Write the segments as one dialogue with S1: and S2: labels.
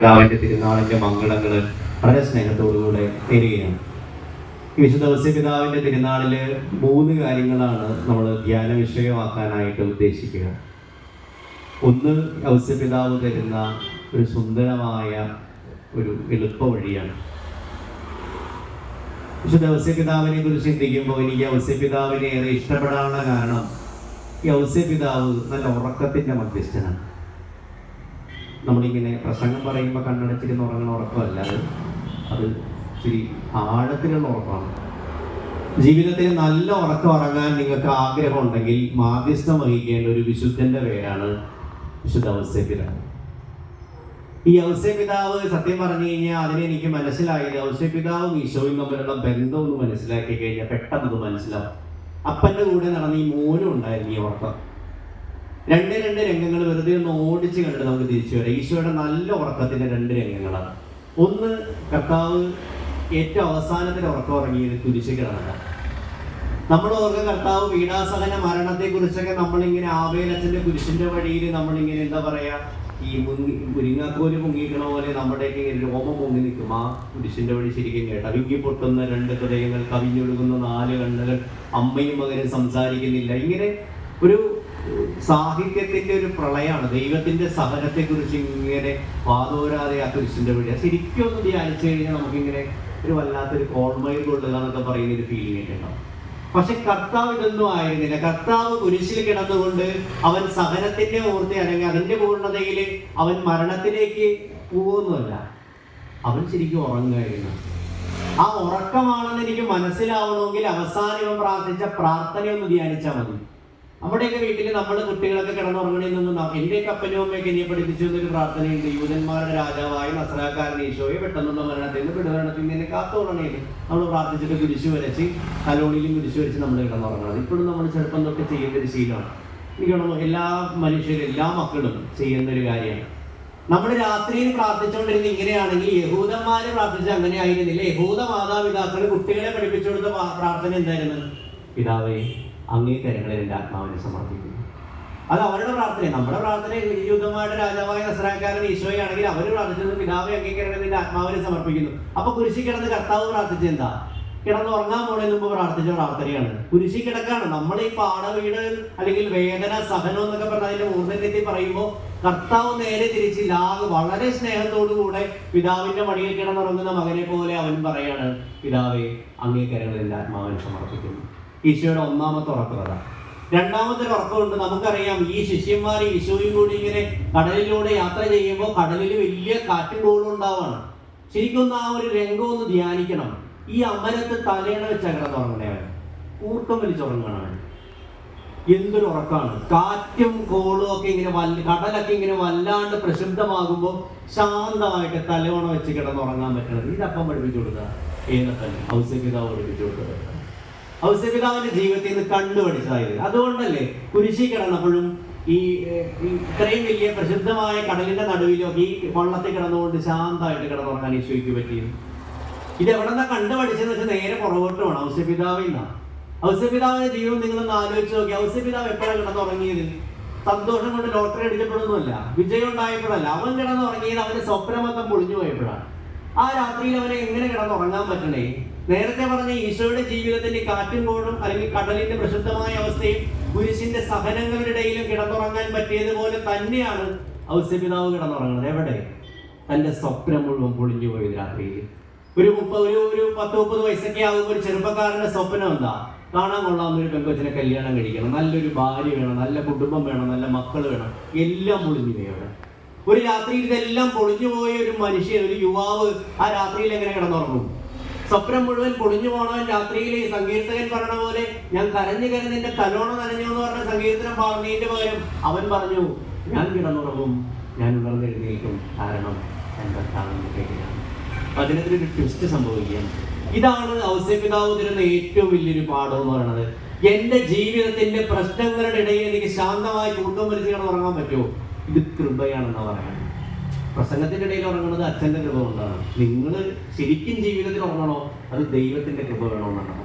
S1: പിതാവിന്റെ തിരുനാളിന്റെ മംഗളങ്ങൾ വളരെ സ്നേഹത്തോടുകൂടെ തരികയാണ് വിശുദ്ധ പിതാവിന്റെ തിരുനാളിൽ മൂന്ന് കാര്യങ്ങളാണ് നമ്മൾ ധ്യാന വിഷയമാക്കാനായിട്ട് ഉദ്ദേശിക്കുക. ഒന്ന് ഔസ്യ പിതാവ് തരുന്ന ഒരു സുന്ദരമായ ഒരു എളുപ്പ വഴിയാണ്. വിശുദ്ധ ഔസ്യ പിതാവിനെ കുറിച്ച് ചിന്തിക്കുമ്പോൾ എനിക്ക് ഔസ്യ പിതാവിനെ ഏറെ ഇഷ്ടപ്പെടാനുള്ള കാരണം ഈ ഔസ്യ പിതാവ് നല്ല ഉറക്കത്തിന്റെ മധ്യസ്ഥനാണ്. നമ്മളിങ്ങനെ പ്രസംഗം പറയുമ്പോൾ കണ്ണടച്ചിരുന്ന് ഉറങ്ങണ ഉറപ്പല്ല അത്. അത് ഇച്ചിരി ആഴത്തിലുള്ള ഉറപ്പാണ് ജീവിതത്തിൽ നല്ല ഉറക്കം ഉറങ്ങാൻ നിങ്ങൾക്ക് ആഗ്രഹം ഉണ്ടെങ്കിൽ മാധ്യസ്ഥം വഹിക്കേണ്ട ഒരു വിശുദ്ധന്റെ പേരാണ് വിശുദ്ധ അവസ്യപിത ഈ അവസ്യപിതാവ് സത്യം പറഞ്ഞു കഴിഞ്ഞാൽ അതിനെ എനിക്ക് മനസ്സിലായത് അവസ്യപിതാവും ഈശോയും തമ്മിലുള്ള ബന്ധം ഒന്ന് മനസ്സിലാക്കി കഴിഞ്ഞാൽ പെട്ടെന്ന് മനസ്സിലാവും. അപ്പന്റെ കൂടെ നടന്ന ഈ മോനും ഉണ്ടായിരുന്നു ഈ ഉറക്കം. രണ്ട് രണ്ട് രംഗങ്ങൾ വെറുതെ ഒന്ന് ഓടിച്ച് കണ്ടിട്ട് നമുക്ക് തിരിച്ചു വരാം. ഈശോയുടെ നല്ല ഉറക്കത്തിന്റെ രണ്ട് രംഗങ്ങളാണ്. ഒന്ന് കർത്താവ് ഏറ്റവും അവസാനത്തിൽ ഉറക്കം ഉറങ്ങിയത് കുരിശ് കിടന്നതാണ് നമ്മൾ ഓർക്കുക കർത്താവ് വീണാസഹന മരണത്തെ കുറിച്ചൊക്കെ നമ്മളിങ്ങനെ ആവേലച്ചന്റെ കുരിശിന്റെ വഴിയിൽ നമ്മളിങ്ങനെ എന്താ പറയാ ഈ മുങ്ങി മുരിങ്ങാക്കോൽ മുങ്ങിക്കണ പോലെ നമ്മുടെയൊക്കെ ഇങ്ങനെ രോമം പൊങ്ങി നിൽക്കും ആ കുരിശിന്റെ വഴി ശരിക്കും കേട്ട വിങ്ങി പൊട്ടുന്ന രണ്ട് ഹൃദയങ്ങൾ കവിഞ്ഞൊഴുകുന്ന നാല് കണ്ണുകൾ അമ്മയും മകനും സംസാരിക്കുന്നില്ല. ഇങ്ങനെ ഒരു സാഹിത്യത്തിന്റെ ഒരു പ്രളയമാണ്. ദൈവത്തിന്റെ സഹനത്തെ കുറിച്ച് ഇങ്ങനെ വാതോരാതെ ആ കുരിശിന്റെ വഴി ശരിക്കും ഒന്ന് ധ്യാനിച്ചു കഴിഞ്ഞാൽ നമുക്കിങ്ങനെ ഒരു വല്ലാത്തൊരു കോൾമയിൽ കൊള്ളുക എന്നൊക്കെ പറയുന്ന ഒരു ഫീലിംഗ് ഒക്കെ ഉണ്ടാവും. പക്ഷെ കർത്താവ് ഇതൊന്നും ആയിരുന്നില്ല. കർത്താവ് കുരിശിൽ കിടന്നുകൊണ്ട് അവൻ സഹനത്തിന്റെ ഓർത്തി അല്ലെങ്കിൽ അതിന്റെ പൂർണതയിൽ അവൻ മരണത്തിലേക്ക് പോകുന്നുമല്ല അവൻ ശരിക്കും ഉറങ്ങുകയായിരുന്നു ആ ഉറക്കമാണെന്ന് എനിക്ക് മനസ്സിലാവണമെങ്കിൽ അവസാനം പ്രാർത്ഥിച്ച പ്രാർത്ഥനയൊന്ന് ധ്യാനിച്ചാൽ മതി. നമ്മുടെയൊക്കെ വീട്ടിൽ നമ്മൾ കുട്ടികളൊക്കെ കിടന്നുറങ്ങണിൽ എന്റെ കപ്പനും അമ്മയൊക്കെ എന്നെ പഠിപ്പിച്ചു എന്നൊരു പ്രാർത്ഥനയുണ്ട്. യൂതന്മാരുടെ രാജാവായ നസ്രാക്കാരൻ ഈശോയെ പെട്ടെന്നുള്ള മരണത്തിൽ നിന്ന് പിടുമരണത്തിൽ നിന്ന് കാത്തുറങ്ങണേന്ന് നമ്മൾ പ്രാർത്ഥിച്ചിട്ട് കുരിശു വരച്ച് കലോണിയിലും കുരിശു വരച്ച് നമ്മൾ കിടന്നുറങ്ങണം. ഇപ്പോഴും നമ്മൾ ചെറുപ്പം തൊട്ട് ചെയ്യുന്ന ഒരു ശീലമാണ്. എനിക്ക് എല്ലാ മനുഷ്യരും എല്ലാ മക്കളും ചെയ്യുന്ന ഒരു കാര്യമാണ്. നമ്മൾ രാത്രിയിൽ പ്രാർത്ഥിച്ചുകൊണ്ടിരുന്ന ഇങ്ങനെയാണെങ്കിൽ യഹൂദന്മാര് പ്രാർത്ഥിച്ച അങ്ങനെ ആയിരുന്നില്ല. യഹൂദ മാതാപിതാക്കൾ കുട്ടികളെ പഠിപ്പിച്ചുകൊടുത്ത പ്രാർത്ഥന എന്തായിരുന്നു? പിതാവേ അങ്ങേ എന്റെ ആത്മാവിനെ സമർപ്പിക്കുന്നു. അത് അവരുടെ പ്രാർത്ഥന. നമ്മുടെ പ്രാർത്ഥന യുദ്ധമായിട്ട് രാജാവായ നസ്രാക്കാരൻ ഈശോയാണെങ്കിൽ അവർ പ്രാർത്ഥിച്ചത് പിതാവെ അങ്ങേ എന്റെ ആത്മാവിനെ സമർപ്പിക്കുന്നു. അപ്പൊ കുരിശി കിടന്ന് കർത്താവ് പ്രാർത്ഥിച്ചത് എന്താ? കിടന്ന് ഉറങ്ങാൻ പോണതിന് മുമ്പ് പ്രാർത്ഥിച്ച പ്രാർത്ഥനയാണ്. കുരിശി കിടക്കാണ്. നമ്മൾ ഈ പാടവീട് അല്ലെങ്കിൽ വേദന സഹനം എന്നൊക്കെ പറഞ്ഞ അതിന്റെ മൂർധന്യത്തിൽ പറയുമ്പോൾ കർത്താവ് നേരെ തിരിച്ചില്ല. ആ വളരെ സ്നേഹത്തോടു കൂടെ പിതാവിന്റെ മടിയിൽ കിടന്നുറങ്ങുന്ന മകനെ പോലെ അവൻ പറയാണ് പിതാവെ അങ്ങേ ആത്മാവിനെ സമർപ്പിക്കുന്നു. ഈശോയുടെ ഒന്നാമത്തെ ഉറക്കുന്നത് രണ്ടാമത്തെ ഉറക്കമുണ്ട്. നമുക്കറിയാം ഈ ശിഷ്യന്മാർ ഈശോയും കൂടി ഇങ്ങനെ കടലിലൂടെ യാത്ര ചെയ്യുമ്പോൾ കടലിൽ വലിയ കാറ്റും കോളും ഉണ്ടാവാണ്. ശരിക്കും ആ ഒരു രംഗം ഒന്ന് ധ്യാനിക്കണം. ഈ അമരത്ത് തലയണ വെച്ച അങ്ങനെ അവൻ. കൂർക്കം വലിച്ചുറങ്ങണം അവൻ. എന്തൊരു ഉറക്കാണ്. കാറ്റും കോളും ഒക്കെ ഇങ്ങനെ വല്ല കടലൊക്കെ ഇങ്ങനെ വല്ലാണ്ട് പ്രസിദ്ധമാകുമ്പോൾ ശാന്തമായിട്ട് തലവണ വെച്ച് കിടന്നുറങ്ങാൻ പറ്റണത്. ഇതപ്പം പഠിപ്പിച്ചു കൊടുക്കുക ഏതൊക്കെ ഔസ്യപിതാവ് പഠിപ്പിച്ചു കൊടുത്തത്. ഔസ്യപിതാവിന്റെ ജീവിതത്തിൽ നിന്ന് കണ്ടുപഠിച്ചതായത് അതുകൊണ്ടല്ലേ കുരിശി കിടന്നപ്പോഴും ഈ ഇത്രയും വലിയ പ്രസിദ്ധമായ കടലിന്റെ നടുവിലൊക്കെ ഈ വള്ളത്തിൽ കിടന്നുകൊണ്ട് ശാന്തമായിട്ട് കിടന്നുറങ്ങാൻ ഈശോയ്ക്ക് പറ്റിയത്. ഇത് എവിടെ നിന്നാ കണ്ടു വെച്ചാൽ നേരെ പുറകോട്ട് വേണം ഔസപിതാവിൽ നിന്നാണ് ഔസപിതാവിന്റെ ജീവിതം നിങ്ങളൊന്ന് ആലോചിച്ച് നോക്കി ഔസപിതാവ് എപ്പോഴാണ് കിടന്നുറങ്ങിയത്? സന്തോഷം കൊണ്ട് ലോട്ടറി അടിച്ചപ്പോഴൊന്നുമല്ല. വിജയം ഉണ്ടായപ്പോഴല്ല. അവൻ കിടന്നുറങ്ങിയത് അവന്റെ സ്വപ്നമൊക്കെ പൊളിഞ്ഞു പോയപ്പോഴാണ്. ആ രാത്രിയിൽ അവനെ എങ്ങനെ കിടന്നുറങ്ങാൻ പറ്റണേ? നേരത്തെ പറഞ്ഞ ഈശോയുടെ ജീവിതത്തിന്റെ കാറ്റും കോടും അല്ലെങ്കിൽ കടലിന്റെ പ്രശുദ്ധമായ അവസ്ഥയും കുരിശിന്റെ സഹനങ്ങളുടെ ഇടയിലും കിടന്നുറങ്ങാൻ പറ്റിയതുപോലെ തന്നെയാണ് ഔസ്യപിതാവ് കിടന്നുറങ്ങുന്നത്. എവിടെ? തന്റെ സ്വപ്നം മുഴുവൻ പൊളിഞ്ഞു പോയത് രാത്രിയിൽ. ഒരു മുപ്പത് ഒരു ഒരു പത്ത് മുപ്പത് വയസ്സൊക്കെ ആകുമ്പോൾ ഒരു ചെറുപ്പക്കാരന്റെ സ്വപ്നം എന്താ? കാണാൻ കൊള്ളാവുന്ന ഒരു പെങ്കൊച്ചിനെ കല്യാണം കഴിക്കണം. നല്ലൊരു ഭാര്യ വേണം നല്ല കുടുംബം വേണം നല്ല മക്കൾ വേണം. എല്ലാം പൊളിഞ്ഞു പോയി അവിടെ. ഒരു രാത്രിയിൽ ഇതെല്ലാം പൊളിഞ്ഞു പോയ ഒരു മനുഷ്യൻ ഒരു യുവാവ് ആ രാത്രിയിൽ എങ്ങനെ കിടന്നുറങ്ങും? സ്വപ്നം മുഴുവൻ പൊളിഞ്ഞു പോണവൻ രാത്രിയിൽ ഈ സങ്കീർത്തകൻ പറഞ്ഞ പോലെ ഞാൻ കരഞ്ഞു കരഞ്ഞ് എന്റെ തലോണ നനഞ്ഞു എന്ന് പറഞ്ഞ സങ്കീർത്തനം പറഞ്ഞതിന്റെ പകരം അവൻ പറഞ്ഞു ഞാൻ കിടന്നുറങ്ങും ഞാൻ ഉണർന്നെഴുന്നേൽക്കും കാരണം എന്റെ കർത്താവിന്റെ പേരിലാണ് അതിനൊരു ട്വിസ്റ്റ് സംഭവിക്കുകയാണ്. ഇതാണ് ഔസ്യപിതാവ് തരുന്ന ഏറ്റവും വലിയൊരു പാഠം എന്ന് പറയുന്നത്. എന്റെ ജീവിതത്തിന്റെ പ്രശ്നങ്ങളുടെ ഇടയിൽ എനിക്ക് ശാന്തമായി കൂട്ടം വലിച്ചു കിടന്നുറങ്ങാൻ പറ്റുമോ? ഇത് കൃപയാണെന്ന് പറയണം പ്രസംഗത്തിന്റെ ഇടയിൽ ഉറങ്ങുന്നത് അച്ഛന്റെ കൃപ കൊണ്ടാണ്. നിങ്ങൾ ശരിക്കും ജീവിതത്തിൽ ഉറങ്ങണോ? അത് ദൈവത്തിന്റെ കൃപ വേണമെന്നാണ്.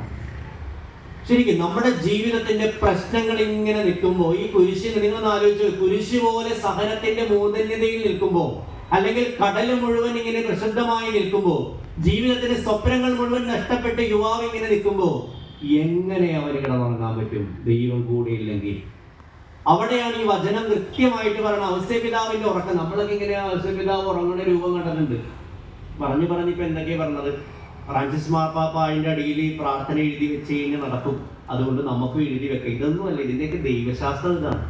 S1: ശരിക്കും നമ്മുടെ ജീവിതത്തിന്റെ പ്രശ്നങ്ങൾ ഇങ്ങനെ നിൽക്കുമ്പോൾ ഈ കുരിശിന് നിങ്ങളൊന്ന് ആലോചിച്ച് കുരിശ് പോലെ സഹനത്തിന്റെ മൂതന്യതയിൽ നിൽക്കുമ്പോൾ അല്ലെങ്കിൽ കടൽ മുഴുവൻ ഇങ്ങനെ പ്രക്ഷുബ്ധമായി നിൽക്കുമ്പോൾ ജീവിതത്തിന്റെ സ്വപ്നങ്ങൾ മുഴുവൻ നഷ്ടപ്പെട്ട് യുവാവ് ഇങ്ങനെ നിൽക്കുമ്പോൾ എങ്ങനെ അവന് കിടന്നുറങ്ങാൻ പറ്റും? ദൈവം കൂടെയില്ലെങ്കിൽ അവിടെയാണ് ഈ വചനം കൃത്യമായിട്ട് പറയുന്നത്. ഔസ്യപിതാവിന്റെ ഉറക്കം. നമ്മളൊക്കെ ഇങ്ങനെ ഔസ്യപിതാവ് ഉറങ്ങുന്ന രൂപം കണ്ടിട്ടുണ്ട്. പറഞ്ഞു പറഞ്ഞിപ്പോ എന്തൊക്കെയാ പറഞ്ഞത്? ഫ്രാൻസിസ് മാർപ്പാപ്പ അതിന്റെ അടിയിൽ പ്രാർത്ഥന എഴുതി വെച്ച് കഴിഞ്ഞാൽ നടക്കും. അതുകൊണ്ട് നമുക്കും എഴുതി വെക്കാം. ഇതൊന്നും അല്ല ഇതിന്റെയൊക്കെ ദൈവശാസ്ത്രം ഇതാണ്.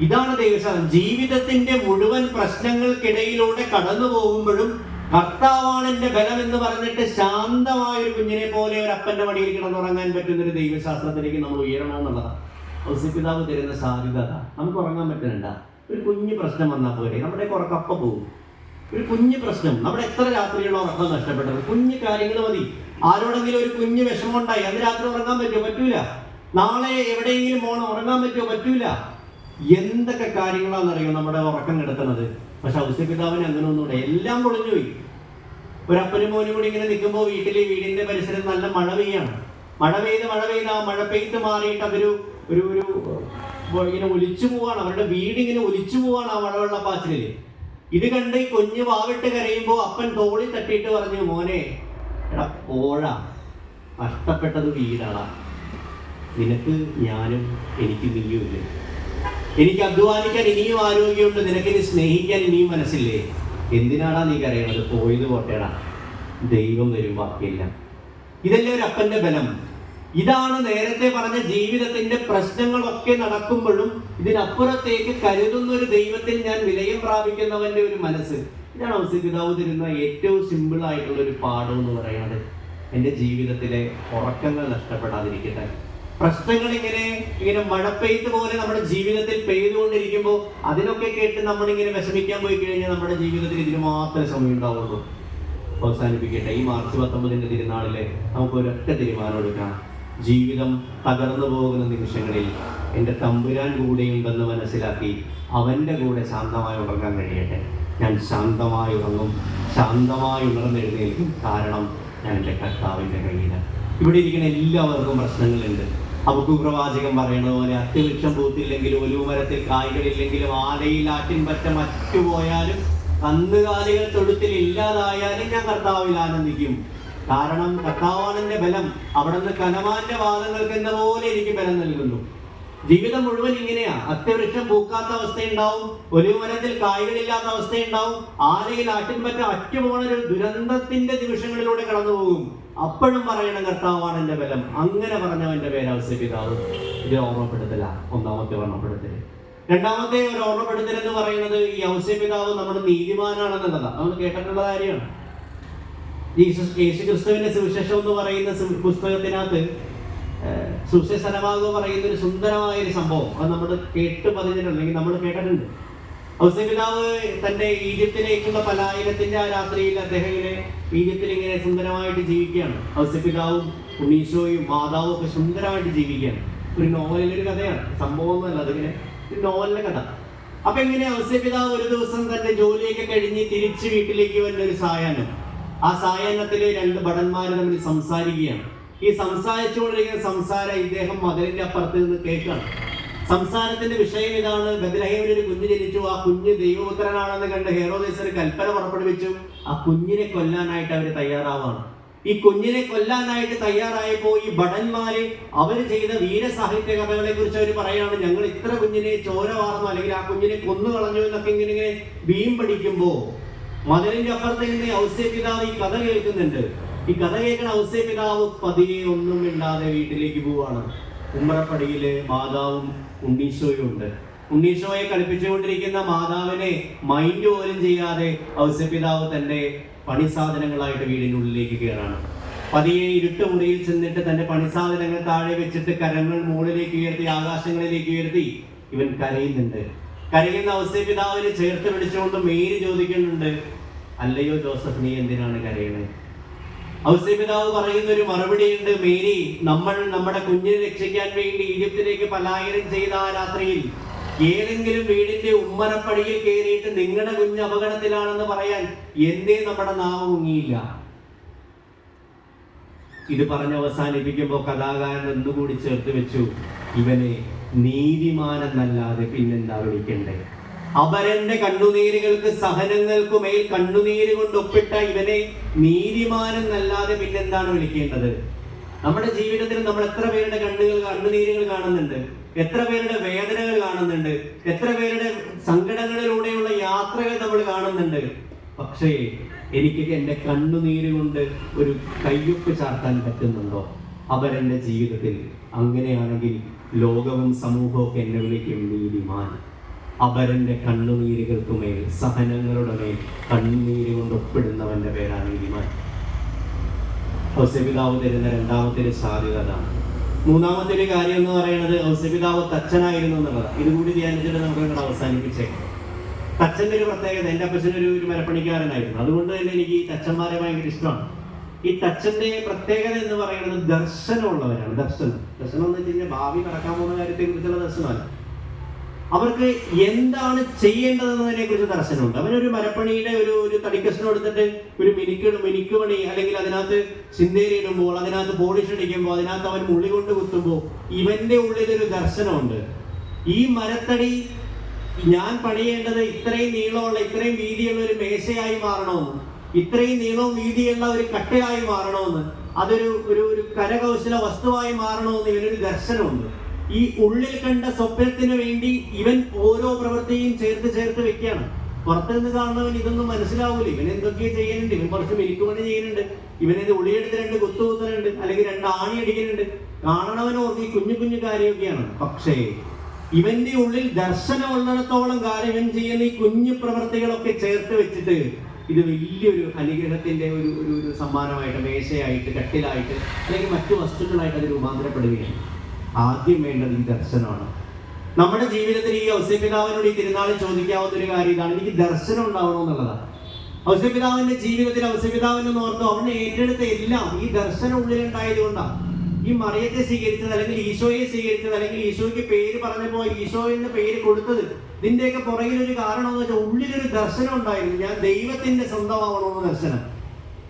S1: ഇതാണ് ദൈവശാസ്ത്രം. ജീവിതത്തിന്റെ മുഴുവൻ പ്രശ്നങ്ങൾക്കിടയിലൂടെ കടന്നു പോകുമ്പോഴും കർത്താവാണ് എന്റെ ബലം എന്ന് പറഞ്ഞിട്ട് ശാന്തമായ ഒരു കുഞ്ഞിനെ പോലെ ഒരു അപ്പന്റെ മടിയിൽ കിടന്നുറങ്ങാൻ പറ്റുന്ന ഒരു ദൈവശാസ്ത്രത്തിലേക്ക് നമ്മൾ ഉയരണമെന്നുള്ളതാണ് ഔസ്യപിതാവ് തരുന്ന സാധ്യത. നമുക്ക് ഉറങ്ങാൻ പറ്റുന്നുണ്ട? ഒരു കുഞ്ഞു പ്രശ്നം വന്നാൽ പോലെ നമ്മുടെ ഉറക്കപ്പ പോകും ഒരു കുഞ്ഞു പ്രശ്നം. നമ്മുടെ എത്ര രാത്രിയുള്ള ഉറക്കം നഷ്ടപ്പെട്ടത്? കുഞ്ഞു കാര്യങ്ങൾ മതി. ആരോടെങ്കിലും ഒരു കുഞ്ഞു വിഷമം ഉണ്ടായി അന്ന് രാത്രി ഉറങ്ങാൻ പറ്റുമോ? പറ്റൂല. നാളെ എവിടെയെങ്കിലും പോകണം ഉറങ്ങാൻ പറ്റുമോ? പറ്റൂല. എന്തൊക്കെ കാര്യങ്ങളാണെന്നറിയോ നമ്മുടെ ഉറക്കം കിടക്കുന്നത് പക്ഷെ ഔസ്യപിതാവിന് അങ്ങനെ ഒന്നുകൂടെ എല്ലാം പൊളിഞ്ഞുപോയി. ഒരപ്പനും മോനും കൂടി ഇങ്ങനെ നിൽക്കുമ്പോൾ വീട്ടിലെ വീടിന്റെ പരിസരം നല്ല മഴ പെയ്യാണ്. മഴ പെയ്ത് മഴ പെയ്ത് ആ മഴ പെയ്ത്ത് മാറിയിട്ട് അതൊരു ഒരു ഒരു ഇങ്ങനെ ഒലിച്ചു പോവാണ്. അവരുടെ വീട് ഇങ്ങനെ ഒലിച്ചു പോവാണ് ആ മഴവെള്ളപ്പാച്ചിലിൽ ഇത് കണ്ട് ഈ കുഞ്ഞ് വാവിട്ട് കരയുമ്പോൾ അപ്പൻ തോളി തട്ടിയിട്ട് പറഞ്ഞു മോനെ എടാ പോഴ നഷ്ടപ്പെട്ടത് വീടാടാ. നിനക്ക് ഞാനും എനിക്ക് നീയുമില്ലേ എനിക്ക് അധ്വാനിക്കാൻ ഇനിയും ആരോഗ്യമുണ്ട്. നിനക്ക് ഇനി സ്നേഹിക്കാൻ ഇനിയും മനസ്സില്ലേ? എന്തിനാടാ നീ കരയണത്? പോയത് പോട്ടേടാ. ദൈവം വരും ബാക്കിയില്ല ഇതല്ലേ ഒരു അപ്പന്റെ ബലം. ഇതാണ് നേരത്തെ പറഞ്ഞ ജീവിതത്തിന്റെ പ്രശ്നങ്ങളൊക്കെ നടക്കുമ്പോഴും ഇതിനപ്പുറത്തേക്ക് കരുതുന്ന ഒരു ദൈവത്തിൽ ഞാൻ വിലയം പ്രാപിക്കുന്നവന്റെ ഒരു മനസ്സ്. ഇതാണ് ഔസിപിതാവ് തരുന്ന ഏറ്റവും സിമ്പിൾ ആയിട്ടുള്ള ഒരു പാഠം എന്ന് പറയുന്നത് എന്റെ ജീവിതത്തിലെ ഉറക്കങ്ങൾ നഷ്ടപ്പെടാതിരിക്കട്ടെ. പ്രശ്നങ്ങൾ ഇങ്ങനെ ഇങ്ങനെ മഴ പോലെ നമ്മുടെ ജീവിതത്തിൽ പെയ്തുകൊണ്ടിരിക്കുമ്പോൾ അതിനൊക്കെ കേട്ട് നമ്മളിങ്ങനെ വിഷമിക്കാൻ പോയി കഴിഞ്ഞാൽ നമ്മുടെ ജീവിതത്തിൽ ഇതിന് മാത്രമേ സമയം ഉണ്ടാവുള്ളൂ. അവസാനിപ്പിക്കട്ടെ. ഈ മാർച്ച് പത്തൊമ്പതിന്റെ തിരുനാളിലെ നമുക്ക് ഒരൊറ്റ തീരുമാനം എടുക്കാം. ജീവിതം തകർന്നു പോകുന്ന നിമിഷങ്ങളിൽ എന്റെ തമ്പുരാൻ കൂടെയുണ്ടെന്ന് മനസ്സിലാക്കി അവന്റെ കൂടെ ശാന്തമായി ഉറങ്ങാൻ കഴിയട്ടെ. ഞാൻ ശാന്തമായി ഉറങ്ങും ശാന്തമായി ഉണർന്നെഴുന്നേൽക്കും കാരണം ഞാൻ എന്റെ കർത്താവിന്റെ കയ്യിലാണ് ഇവിടെ ഇരിക്കുന്ന എല്ലാവർക്കും പ്രശ്നങ്ങളുണ്ട്. അബുക്കു പ്രവാചകൻ പറയുന്നത് പോലെ അത്യവൃക്ഷം പൂത്തില്ലെങ്കിലും ഒലുമരത്തിൽ കായ്കളില്ലെങ്കിലും ആലയിൽ ആറ്റിൻ പറ്റ മറ്റുപോയാലും കന്നുകാലികൾ തൊഴുത്തിൽ ഇല്ലാതായാലും ഞാൻ കർത്താവിൽ ആനന്ദിക്കും. കാരണം കർത്താവാണെന്റെ ബലം അവിടുന്ന് കനമാന്റെ വാദങ്ങൾക്ക് എന്ന പോലെ എനിക്ക് ബലം നൽകുന്നു. ജീവിതം മുഴുവൻ ഇങ്ങനെയാ. അത്യവൃക്ഷം പൂക്കാത്ത അവസ്ഥയുണ്ടാവും ഒലിമരത്തിൽ കായ്കളില്ലാത്ത അവസ്ഥയുണ്ടാവും ആലയിൽ ആട്ടിൻപറ്റ അറ്റുപോണ ഒരു ദുരന്തത്തിന്റെ നിമിഷങ്ങളിലൂടെ കടന്നു പോകും അപ്പോഴും പറയണം കർത്താവാണ് എന്റെ ബലം. അങ്ങനെ പറഞ്ഞവന്റെ പേര് പിതാവ് ഇത് ഓർമ്മപ്പെടുത്തല. ഒന്നാമത്തെ ഓർമ്മപ്പെടുത്തൽ രണ്ടാമത്തെ ഒരു ഓർമ്മപ്പെടുത്തൽ എന്ന് പറയുന്നത് ഈ ഔസ്യപിതാവ് നമ്മുടെ നീതിമാനാണെന്നുള്ളതാണ് നമ്മൾ കേട്ടിട്ടുള്ള കാര്യമാണ്. യേശു ക്രിസ്തുവിന്റെ സുവിശേഷം എന്ന് പറയുന്ന പുസ്തകത്തിനകത്ത് ഏഹ്, സുവിശേഷനമാകുക പറയുന്ന ഒരു സുന്ദരമായ ഒരു സംഭവം. അത് നമ്മൾ കേട്ട് പറഞ്ഞിട്ടുണ്ടെങ്കിൽ നമ്മൾ കേട്ടിട്ടുണ്ട്. ഔസപിതാവ് തന്റെ ഈജിപ്തിലേക്കുള്ള പലായനത്തിന്റെ ആ രാത്രിയിൽ അദ്ദേഹം ഇങ്ങനെ ഈജിപ്തിൽ ഇങ്ങനെ സുന്ദരമായിട്ട് ജീവിക്കുകയാണ്. ഔസപിതാവും ഉണ്ണീശോയും മാതാവും ഒക്കെ സുന്ദരമായിട്ട് ജീവിക്കുകയാണ്. ഒരു നോവലിലെ ഒരു കഥയാണ് എന്നല്ല അതിങ്ങനെ ഒരു നോവലിലെ കഥ. അപ്പൊ എങ്ങനെ ഔസപിതാവ് ഒരു ദിവസം തന്റെ ജോലിയൊക്കെ കഴിഞ്ഞ് തിരിച്ച് വീട്ടിലേക്ക് വരുന്ന ഒരു സായാഹ്നം? ആ സായാഹ്നത്തിലെ രണ്ട് ഭടന്മാര് തമ്മിൽ സംസാരിക്കുകയാണ്. ഈ സംസാരിച്ചുകൊണ്ടിരിക്കുന്ന സംസാരം ഇദ്ദേഹം മതിലിന്റെ അപ്പുറത്ത് നിന്ന് കേൾക്കുകയാണ്. സംസാരത്തിന്റെ വിഷയം ഇതാണ്. ബദ്രഹീമിൽ ഒരു കുഞ്ഞ് ജനിച്ചു. ആ കുഞ്ഞ് ദൈവപുത്രനാണെന്ന് കണ്ട് ഹേറോദേശ് ഒരു കൽപ്പന പുറപ്പെടുവിച്ചു. ആ കുഞ്ഞിനെ കൊല്ലാനായിട്ട് അവർ തയ്യാറാവാണ്. ഈ കുഞ്ഞിനെ കൊല്ലാനായിട്ട് തയ്യാറായപ്പോ ഈ ഭടന്മാര് അവർ ചെയ്ത വീരസാഹിത്യ കഥകളെ കുറിച്ച് അവർ പറയാണ്. ഞങ്ങൾ ഇത്ര കുഞ്ഞിനെ ചോര വാർന്നു അല്ലെങ്കിൽ ആ കുഞ്ഞിനെ കൊന്നു കളഞ്ഞു എന്നൊക്കെ ഇങ്ങനെ ഇങ്ങനെ വീം പഠിക്കുമ്പോ മതിലിന്റെ അപ്പുറത്ത് നിന്ന് ഔസ്യ പിതാവ് ഈ കഥ കേൾക്കുന്നുണ്ട്. ഈ കഥ കേൾക്കുന്ന ഔസ്യ പിതാവ് പതിയെ ഒന്നും ഇല്ലാതെ വീട്ടിലേക്ക് പോവാണ്. ഉമ്മറപ്പടിയിലെ മാതാവും ഉണ്ണീശോയും ഉണ്ട്. ഉണ്ണീശോയെ കളിപ്പിച്ചുകൊണ്ടിരിക്കുന്ന മാതാവിനെ മൈൻഡ് പോലും ചെയ്യാതെ ഔസ്യപിതാവ് തന്റെ പണിസാധനങ്ങളായിട്ട് വീടിനുള്ളിലേക്ക് കയറാണ്. പതിയെ ഇരുട്ട് മുറിയിൽ ചെന്നിട്ട് തന്റെ പണിസാധനങ്ങൾ താഴെ വെച്ചിട്ട് കരങ്ങൾ മുകളിലേക്ക് ഉയർത്തി ആകാശങ്ങളിലേക്ക് ഉയർത്തി ഇവൻ കരയുന്നുണ്ട്. കരയുന്ന ഔസ്യപിതാവിനെ ചേർത്ത് പിടിച്ചുകൊണ്ട് മേരി ചോദിക്കുന്നുണ്ട് അല്ലയോ ജോസഫ് നീ എന്തിനാണ് കരയണേ? ഔസ്യപിതാവ് പറയുന്ന ഒരു മറുപടി ഉണ്ട് മേരി നമ്മൾ നമ്മുടെ കുഞ്ഞിനെ രക്ഷിക്കാൻ വേണ്ടി ഈജിപ്തിലേക്ക് പലായനം ചെയ്ത ആ രാത്രിയിൽ ഏതെങ്കിലും വീടിന്റെ ഉമ്മറപ്പടിയിൽ കയറിയിട്ട് നിങ്ങളുടെ കുഞ്ഞ് അപകടത്തിലാണെന്ന് പറയാൻ എന്തേ നമ്മുടെ നാവ് മുങ്ങിയില്ല? ഇത് പറഞ്ഞ് അവസാനിപ്പിക്കുമ്പോൾ കഥാകാരൻ ഒന്നുകൂടി ചേർത്ത് വെച്ചു ഇവനെ നീതിമാനെന്നല്ലാതെ പിന്നെന്താ വിളിക്കണ്ടേ? അവരന്റെ കണ്ണുനീരുകൾക്ക് സഹനങ്ങൾക്ക് മേൽ കണ്ണുനീര് കൊണ്ട് ഒപ്പിട്ട ഇവനെ നീതിമാനെന്നല്ലാതെ പിന്നെന്താണ് വിളിക്കേണ്ടത്? നമ്മുടെ ജീവിതത്തിൽ നമ്മൾ എത്ര പേരുടെ കണ്ണുകൾ കണ്ണുനീരുകൾ കാണുന്നുണ്ട്? എത്ര പേരുടെ വേദനകൾ കാണുന്നുണ്ട്? എത്ര പേരുടെ സങ്കടങ്ങളിലൂടെയുള്ള യാത്രകൾ നമ്മൾ കാണുന്നുണ്ട്? പക്ഷേ എനിക്ക് എന്റെ കണ്ണുനീര് കൊണ്ട് ഒരു കയ്യൊപ്പ് ചാർത്താൻ പറ്റുന്നുണ്ടോ? അവരെന്റെ ജീവിതത്തിൽ അങ്ങനെയാണെങ്കിൽ ലോകവും സമൂഹവും എന്നെ വിളിക്കും നീതിമാൻ അവരന്റെ കണ്ണുനീരുകൾക്ക് മേൽ സഹനങ്ങളുടെ മേൽ കണ്ണുനീര് കൊണ്ട് ഒപ്പിടുന്നവന്റെ പേരാണ് നീതിമാൻ ഔസപിതാവ് തരുന്ന രണ്ടാമത്തെ ഒരു സാധ്യത മൂന്നാമത്തെ ഒരു കാര്യം എന്ന് പറയുന്നത് ഔസപിതാവ് തച്ചനായിരുന്നു എന്നുള്ളതാണ് ഇതുകൂടി ധ്യാനിച്ചിട്ട് നമുക്ക് ഇവിടെ അവസാനിപ്പിച്ചേക്കാം തച്ചന്റെ ഒരു പ്രത്യേകത എന്റെ അപ്പച്ചൻ ഒരു ഒരു മരപ്പണിക്കാരനായിരുന്നു. അതുകൊണ്ട് തന്നെ എനിക്ക് ഈ തച്ചന്മാരെ ഭയങ്കര ഇഷ്ടമാണ്. ഈ തച്ചന്റെ പ്രത്യേകത എന്ന് പറയുന്നത് ദർശനമുള്ളവരാണ്. ദർശനം. ദർശനം എന്ന് വെച്ച് കഴിഞ്ഞാൽ ഭാവി നടക്കാൻ പോകുന്ന കാര്യത്തെ കുറിച്ചുള്ള ദർശനമല്ല. അവർക്ക് എന്താണ് ചെയ്യേണ്ടതെന്നതിനെ കുറിച്ച് ദർശനമുണ്ട്. അവനൊരു മരപ്പണിയുടെ ഒരു ഒരു തടിക്കഷ്ണം എടുത്തിട്ട് ഒരു മിനുക്ക് മിനിക്ക് പണി അല്ലെങ്കിൽ അതിനകത്ത് ചിന്തേരി ഇടുമ്പോൾ അതിനകത്ത് പോളിഷ് അടിക്കുമ്പോൾ അതിനകത്ത് അവൻ മുള്ളി കൊണ്ട് കുത്തുമ്പോൾ ഇവന്റെ ഉള്ളിൽ ഒരു ദർശനമുണ്ട്. ഈ മരത്തടി ഞാൻ പണിയേണ്ടത് ഇത്രയും നീളമുള്ള ഇത്രയും വീതിയുള്ള ഒരു മേശയായി മാറണമെന്ന് ഇത്രയും നീളവും വീതിയുള്ള ഒരു കട്ടയായി മാറണമെന്ന് അതൊരു ഒരു ഒരു കരകൗശല വസ്തുവായി മാറണമെന്ന് ഇവനൊരു ദർശനമുണ്ട്. ഈ ഉള്ളിൽ കണ്ട സ്വപ്നത്തിന് വേണ്ടി ഇവൻ ഓരോ പ്രവൃത്തിയും ചേർത്ത് ചേർത്ത് വെക്കുകയാണ്. പുറത്തു നിന്ന് കാണുന്നവൻ ഇതൊന്നും മനസ്സിലാവൂല. ഇവൻ എന്തൊക്കെ ചെയ്യുന്നുണ്ട്. ഇവൻ കുറച്ച് മിനുക്കുപണി ചെയ്യുന്നുണ്ട്. ഇവനെ ഉള്ളിയെടുത്ത് ഉളിയെടുത്ത് രണ്ട് കുത്തു കുത്തുന്നുണ്ട്. അല്ലെങ്കിൽ രണ്ട് ആണി അടിക്കുന്നുണ്ട്. കാണണവനോർക്ക് ഈ കുഞ്ഞു കുഞ്ഞു കാര്യമൊക്കെയാണ്. പക്ഷേ ഇവന്റെ ഉള്ളിൽ ദർശനമുള്ളിടത്തോളം കാര്യം ഇവൻ ചെയ്യുന്ന ഈ കുഞ്ഞു പ്രവൃത്തികളൊക്കെ ചേർത്ത് വെച്ചിട്ട് ഇത് വലിയൊരു അനുഗ്രഹത്തിന്റെ ഒരു ഒരു ഒരു സമ്മാനമായിട്ട് മേശയായിട്ട് കട്ടിലായിട്ട് അല്ലെങ്കിൽ മറ്റു വസ്തുക്കളായിട്ട് അത് രൂപാന്തരപ്പെടുകയാണ്. ആദ്യം വേണ്ടത് ഈ ദർശനമാണ്. നമ്മുടെ ജീവിതത്തിൽ ഈ ഔസ്യപിതാവിനോട് ഈ തിരുനാളിൽ ചോദിക്കാവുന്ന ഒരു കാര്യം ഇതാണ്. എനിക്ക് ദർശനം ഉണ്ടാവണമെന്നുള്ളതാണ് ഔസ്യപിതാവിന്റെ ജീവിതത്തിൽ ഔസ്യപിതാവിനെ ഓർത്തു അവനെ ഏറ്റെടുത്ത എല്ലാം ഈ ദർശനം ഉള്ളിലുണ്ടായത് കൊണ്ടാണ് ഈ മറിയത്തെ സ്വീകരിച്ചത് അല്ലെങ്കിൽ ഈശോയെ സ്വീകരിച്ചത് അല്ലെങ്കിൽ ഈശോയ്ക്ക് പേര് പറഞ്ഞപ്പോൾ ഈശോ എന്ന പേര് കൊടുത്തത് നിന്റെയൊക്കെ പുറകിൽ ഒരു കാരണം എന്ന് വെച്ചാൽ ഉള്ളിലൊരു ദർശനം ഉണ്ടായിരുന്നു. ഞാൻ ദൈവത്തിന്റെ സ്വന്തമാവണമെന്ന് ദർശനം.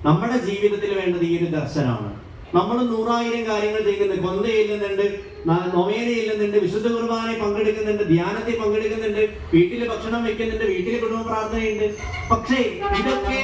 S1: നമ്മുടെ ജീവിതത്തിൽ വേണ്ടത് ഈ ഒരു ദർശനമാണ്. നമ്മൾ നൂറായിരം കാര്യങ്ങൾ ചെയ്യുന്നുണ്ട്. കൊന്ത ചെല്ലുന്നുണ്ട് നൊവേന ചെല്ലുന്നുണ്ട് വിശുദ്ധ കുർബാനയിൽ പങ്കെടുക്കുന്നുണ്ട് ധ്യാനത്തിൽ പങ്കെടുക്കുന്നുണ്ട് വീട്ടിൽ ഭക്ഷണം വെക്കുന്നുണ്ട് വീട്ടിൽ കുടുംബ പ്രാർത്ഥനയുണ്ട്. പക്ഷേ ഇതൊക്കെ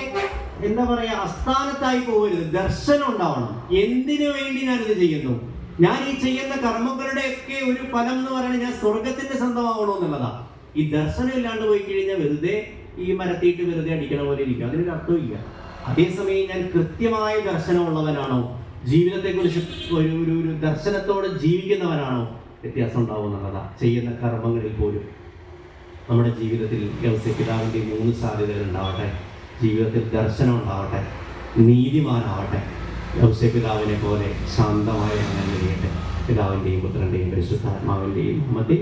S1: എന്താ പറയാ അസ്ഥാനത്തായി പോകരുത്. ദർശനം ഉണ്ടാവണം. എന്തിനു വേണ്ടി ഞാൻ ഇത് ചെയ്യുന്നു? ഞാൻ ഈ ചെയ്യുന്ന കർമ്മങ്ങളുടെ ഒക്കെ ഒരു ഫലം എന്ന് പറയുന്നത് ഞാൻ സ്വർഗത്തിന്റെ സ്വന്തമാവണോ എന്നുള്ളതാ. ഈ ദർശനം ഇല്ലാണ്ട് പോയി കഴിഞ്ഞാൽ വെറുതെ ഈ മരത്തിയിട്ട് വെറുതെ അടിക്കണ പോലെ ഇരിക്കും. അതിനൊരു അർത്ഥമില്ല അതേസമയം ഞാൻ കൃത്യമായ ദർശനമുള്ളവനാണോ? ജീവിതത്തെക്കുറിച്ച് ഒരു ഒരു ഒരു ദർശനത്തോടെ ജീവിക്കുന്നവനാണോ? വ്യത്യാസം ഉണ്ടാവും എന്നുള്ളതാ. ചെയ്യുന്ന കർമ്മങ്ങളിൽ പോലും നമ്മുടെ ജീവിതത്തിൽ വ്യവസായ പിതാവിന്റെ മൂന്ന് സാധ്യതകൾ ഉണ്ടാവട്ടെ. ജീവിതത്തിൽ ദർശനം ഉണ്ടാവട്ടെ നീതിമാനാവട്ടെ പിതാവിനെ പോലെ ശാന്തമായ അങ്ങനെ കഴിയട്ടെ പിതാവിന്റെയും പുത്രന്റെയും പരിശുദ്ധാത്മാവിന്റെയും മതി